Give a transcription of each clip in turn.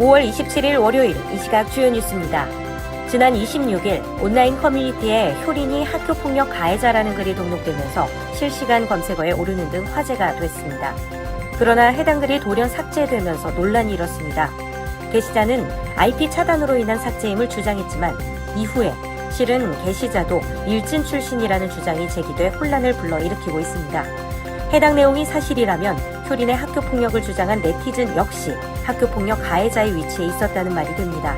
5월 27일 월요일 이 시각 주요 뉴스입니다. 지난 26일 온라인 커뮤니티에 효린이 학교폭력 가해자라는 글이 등록되면서 실시간 검색어에 오르는 등 화제가 됐습니다. 그러나 해당 글이 돌연 삭제되면서 논란이 일었습니다. 게시자는 IP 차단으로 인한 삭제임을 주장했지만 이후에 실은 게시자도 일진 출신이라는 주장이 제기돼 혼란을 불러일으키고 있습니다. 해당 내용이 사실이라면 효린의 학교 폭력을 주장한 네티즌 역시 학교 폭력 가해자의 위치에 있었다는 말이 됩니다.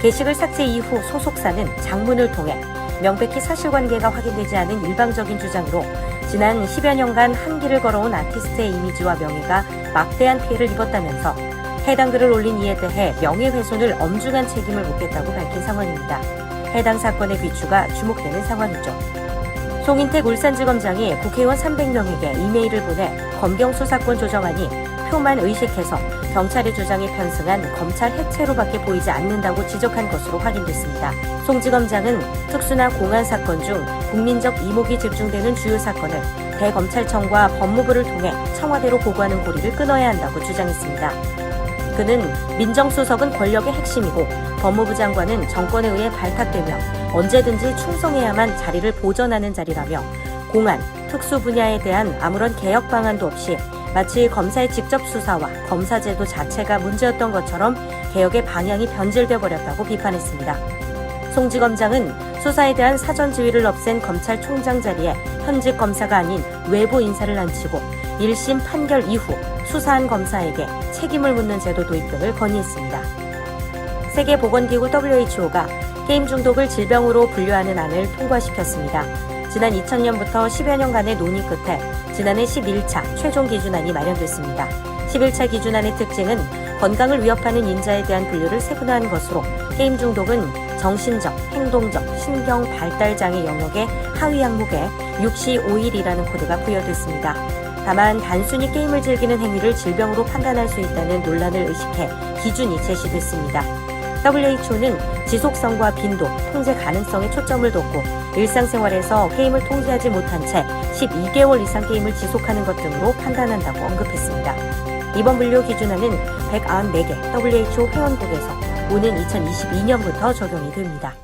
게시글 삭제 이후 소속사는 장문을 통해 명백히 사실관계가 확인되지 않은 일방적인 주장으로 지난 10여 년간 한 길을 걸어온 아티스트의 이미지와 명예가 막대한 피해를 입었다면서 해당 글을 올린 이에 대해 명예훼손을 엄중한 책임을 묻겠다고 밝힌 상황입니다. 해당 사건의 귀추가 주목되는 상황이죠. 송인택 울산지검장이 국회의원 300명에게 이메일을 보내 검경 수사권 조정안이 표만 의식해서 경찰의 주장에 편승한 검찰 해체로밖에 보이지 않는다고 지적한 것으로 확인됐습니다. 송 지검장은 특수나 공안 사건 중 국민적 이목이 집중되는 주요 사건을 대검찰청과 법무부를 통해 청와대로 보고하는 고리를 끊어야 한다고 주장했습니다. 그는 민정수석은 권력의 핵심이고 법무부 장관은 정권에 의해 발탁되며 언제든지 충성해야만 자리를 보전하는 자리라며 공안, 특수 분야에 대한 아무런 개혁 방안도 없이 마치 검사의 직접 수사와 검사제도 자체가 문제였던 것처럼 개혁의 방향이 변질돼 버렸다고 비판했습니다. 송지검장은 수사에 대한 사전 지휘를 없앤 검찰총장 자리에 현직 검사가 아닌 외부 인사를 앉히고 1심 판결 이후 수사한 검사에게 책임을 묻는 제도 도입 등을 건의했습니다. 세계보건기구 WHO가 게임 중독을 질병으로 분류하는 안을 통과시켰습니다. 지난 2000년부터 10여 년간의 논의 끝에 지난해 11차 최종 기준안이 마련됐습니다. 11차 기준안의 특징은 건강을 위협하는 인자에 대한 분류를 세분화한 것으로 게임 중독은 정신적, 행동적, 신경 발달 장애 영역의 하위 항목에 6시 5일이라는 코드가 부여됐습니다. 다만 단순히 게임을 즐기는 행위를 질병으로 판단할 수 있다는 논란을 의식해 기준이 제시됐습니다. WHO는 지속성과 빈도, 통제 가능성에 초점을 뒀고 일상생활에서 게임을 통제하지 못한 채 12개월 이상 게임을 지속하는 것 등으로 판단한다고 언급했습니다. 이번 분류 기준안은 194개 WHO 회원국에서 오는 2022년부터 적용이 됩니다.